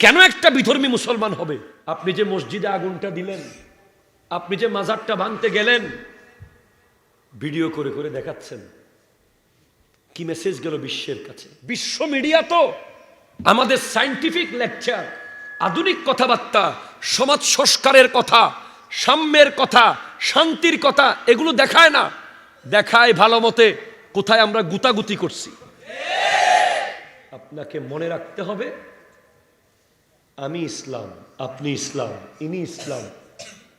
কেন একটা বিধর্মী মুসলমান হবে? আপনি যে মসজিদে আগুনটা দিলেন, আপনি যে মাজারটা ভাঙতে গেলেন, ভিডিও করে করে দেখাচ্ছেন। কি মেসেজ গেল বিশ্বের কাছে? বিশ্ব মিডিয়া তো। আমাদের সায়েন্টিফিক লেকচার আধুনিক কথাবার্তা, সমাজ সংস্কারের কথা, সাম্যের কথা, শান্তির কথা, এগুলো দেখায় না। দেখায় ভালো মতে কোথায় আমরা গুতাগুতি করছি। আপনাকে মনে রাখতে হবে আমি ইসলাম, আপনি ইসলাম, ইনি ইসলাম,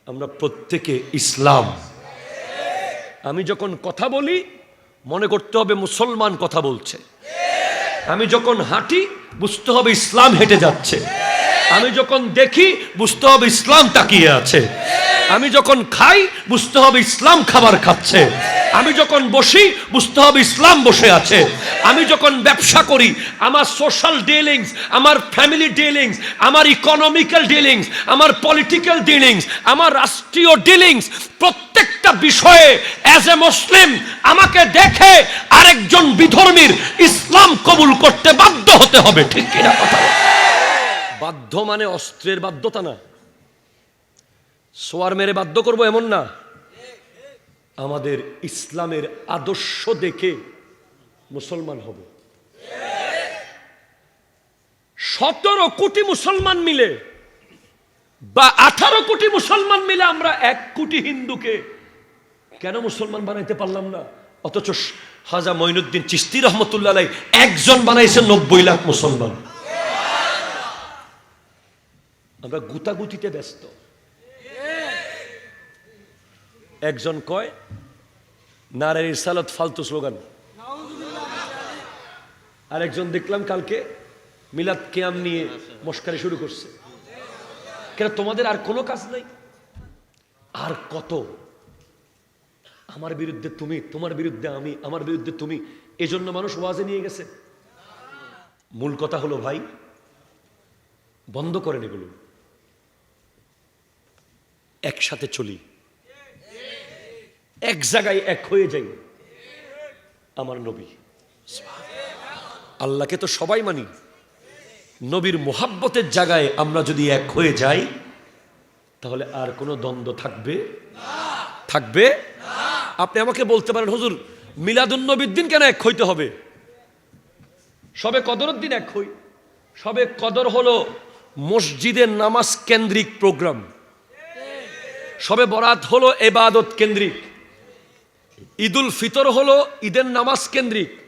আমরা প্রত্যেকে ইসলাম। আমি যখন কথা বলি, মনে করতে হবে মুসলমান কথা বলছে। আমি যখন হাঁটি, বুঝতে হবে ইসলাম হেঁটে যাচ্ছে। আমি যখন দেখি, বুঝতে হবে ইসলাম তাকিয়ে আছে। আমি যখন খাই, বুঝতে হবে ইসলাম খাবার খাচ্ছে। আমি যখন বসি, বুঝতে হবে ইসলাম বসে আছে। আমি যখন ব্যবসা করি, আমার সোশ্যাল ডিলিংস আমার ফ্যামিলি ডিলিংস আমার ইকোনমিক্যাল ডিলিংস আমার পলিটিক্যাল ডিলিংস আমার রাষ্ট্রীয় ডিলিংস প্রত্যেকটা বিষয়ে অ্যাজ এ মুসলিম আমাকে দেখে আরেকজন বিধর্মীর ইসলাম কবুল করতে বাধ্য হতে হবে, ঠিক কিনা কথা? বাধ্য মানে অস্ত্রের বাধ্যতা না। সোয়ার মেরে বাধ্য করব এমন না। আমাদের ইসলামের আদর্শ দেখে মুসলমান হব। সতেরো কোটি মুসলমান মিলে বা আঠারো কোটি মুসলমান মিলে আমরা এক কোটি হিন্দুকে কেন মুসলমান বানাইতে পারলাম না? অথচ হাজা মঈনুদ্দিন চিস্তি রহমতুল্লাহ একজন বানাইছে নব্বই লাখ মুসলমান। আমরা গুতাগুতিতে ব্যস্ত। একজন কয় নারের ইসালত ফালতু স্লোগান। আর একজন দেখলাম কালকে মিলাদ কেয়াম নিয়ে মস্কারি শুরু করছে। কেন তোমাদের আর কোনো কাজ নাই? আর কত? আমার বিরুদ্ধে তুমি, তোমার বিরুদ্ধে আমি, আমার বিরুদ্ধে তুমি, এজন্য মানুষ ওয়াজে নিয়ে গেছে। মূল কথা হলো, ভাই, বন্ধ করেন এগুলো। একসাথে চলি। এক জায়গায় এক হয়ে যাই। আমার নবী। আল্লাহকে তো সবাই মানি। নবীর মোহাব্বতের জায়গায় আমরা যদি এক হয়ে যাই, তাহলে আর কোনো দ্বন্দ্ব থাকবে? থাকবে? আপনি আমাকে বলতে পারেন, হুজুর মিলাদুন নবীর দিন কেন এক হইতে হবে? সবে কদরের দিন এক হই। সবে কদর হলো মসজিদের নামাজ কেন্দ্রিক প্রোগ্রাম। সবে বরাত হলো এবাদত কেন্দ্রিক। ঈদুল ফিতর হলো ঈদের নামাজ কেন্দ্রিক।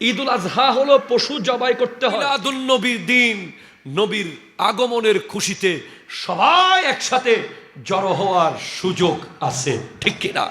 ঈদুল আজহা হলো পশু জবাই করতে হয়। আদুল নবীর দিন, নবীর আগমনের খুশিতে সবাই একসাথে জড়ো হওয়ার সুযোগ আছে, ঠিক কিনা?